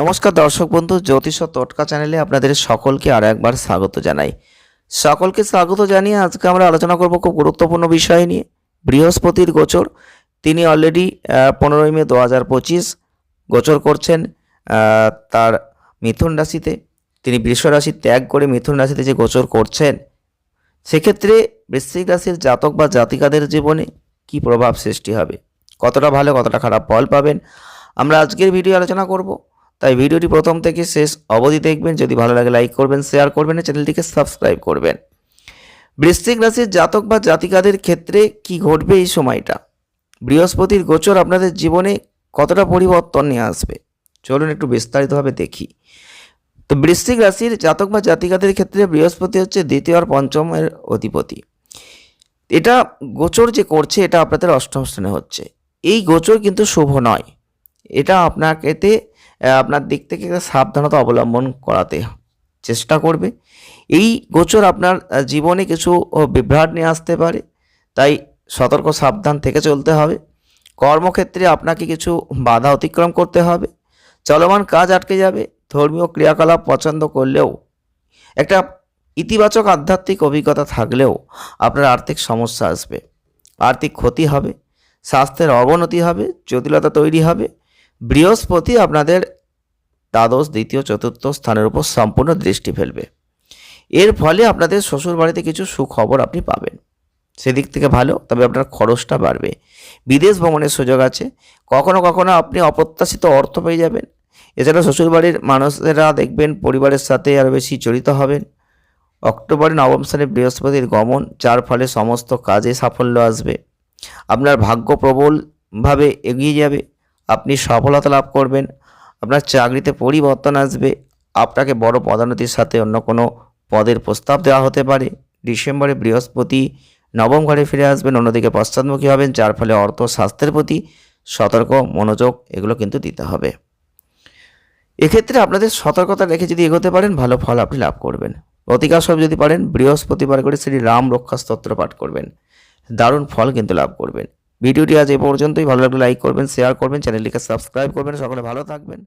নমস্কার দর্শক বন্ধু, জ্যোতিষ তটকা চ্যানেলে আপনাদের সকলকে আর একবার স্বাগত জানাই। সকলকে স্বাগত জানিয়ে আজকে আমরা আলোচনা করব খুব গুরুত্বপূর্ণ বিষয় নিয়ে, বৃহস্পতির গোচর। তিনি অলরেডি পনেরোই মে দু হাজার পঁচিশ গোচর করছেন তার মিথুন রাশিতে। তিনি বৃষ রাশি ত্যাগ করে মিথুন রাশিতে যে গোচর করছেন, সেক্ষেত্রে বৃশ্চিক রাশির জাতক বা জাতিকাদের জীবনে কি প্রভাব সৃষ্টি হবে? কতটা ভালো, কতটা খারাপ ফল পাবেন? আমরা আজকের ভিডিও আলোচনা করব। তাই ভিডিওটি প্রথম থেকে শেষ অবধি দেখবেন। যদি ভালো লাগে, লাইক করবেন, শেয়ার করবেন চ্যানেলটিকে সাবস্ক্রাইব করবেন। বৃশ্চিক রাশির জাতক বা জাতিকাদের ক্ষেত্রে কি ঘটবে এই সময়টা? বৃহস্পতির গোচর আপনাদের জীবনে কতটা পরিবর্তন নিয়ে আসবে? চলুন একটু বিস্তারিতভাবে দেখি। তো বৃশ্চিক রাশির জাতক বা জাতিকাদের ক্ষেত্রে বৃহস্পতি হচ্ছে দ্বিতীয় আর পঞ্চমের অধিপতি। এটা গোচর যে করছে, এটা আপনাদের অষ্টম স্থানে হচ্ছে। এই গোচর কিন্তু শুভ নয়। এটা আপনাকেতে আপনার দিক থেকে সাবধানতা অবলম্বন করাতে চেষ্টা করবে। এই গোচর আপনার জীবনে কিছু বিভ্রাট নিয়ে আসতে পারে, তাই সতর্ক সাবধান থেকে চলতে হবে। কর্মক্ষেত্রে আপনাকে কিছু বাধা অতিক্রম করতে হবে। চলমান কাজ আটকে যাবে, ধর্মীয় ক্রিয়াকলাপ পছন্দ করলেও, একটা ইতিবাচক আধ্যাত্মিক অভিজ্ঞতা থাকলেও আপনার আর্থিক সমস্যা আসবে। আর্থিক ক্ষতি হবে, স্বাস্থ্যের অবনতি হবে, জটিলতা তৈরি হবে বৃহস্পতি আপনাদের দ্বাদশ, দ্বিতীয়, চতুর্থ স্থানের উপর সম্পূর্ণ দৃষ্টি ফেলবে। এর ফলে আপনাদের শ্বশুর বাড়িতে কিছু সুখবর আপনি পাবেন। সেদিক থেকে ভালো, তবে আপনার খরচটা বাড়বে। বিদেশ ভ্রমণের সুযোগ আছে। কখনো কখনো আপনি অপ্রত্যাশিত অর্থ পেয়ে যাবেন। এছাড়া শ্বশুরবাড়ির মানুষেরা দেখবেন পরিবারের সাথে আরও বেশি জড়িত হবেন। অক্টোবরে, নবম স্থানে বৃহস্পতির গমন, যার ফলে সমস্ত কাজে সাফল্য আসবে। আপনার ভাগ্য প্রবলভাবে এগিয়ে যাবে। আপনি সফলতা লাভ করবেন, আপনার চাকরিতে পরিবর্তন আসবে, আপনাকে বড় পদোন্নতির সাথে অন্য কোনো পদের প্রস্তাব দেওয়া হতে পারে। ডিসেম্বরে বৃহস্পতি নবম ঘরে ফিরে আসবেন, অন্যদিকে পশ্চাৎমুখী হবেন, যার ফলে অর্থ স্বাস্থ্যের প্রতি সতর্ক, মনোযোগ, এগুলো কিন্তু দিতে হবে। এক্ষেত্রে আপনাদের সতর্কতা রেখে যদি এগোতে পারেন, ভালো ফল আপনি লাভ করবেন। প্রতিকার সব যদি পারেন, বৃহস্পতিবার করে শ্রী রাম রক্ষা স্তোত্র পাঠ করবেন। দারুণ ফল কিন্তু লাভ করবেন। ভিডিওটি আজ এ পর্যন্তই। ভালো লাগলে লাইক করবেন শেয়ার করবেন চ্যানেলটিকে সাবস্ক্রাইব করবেন। সকলে ভালো থাকবেন।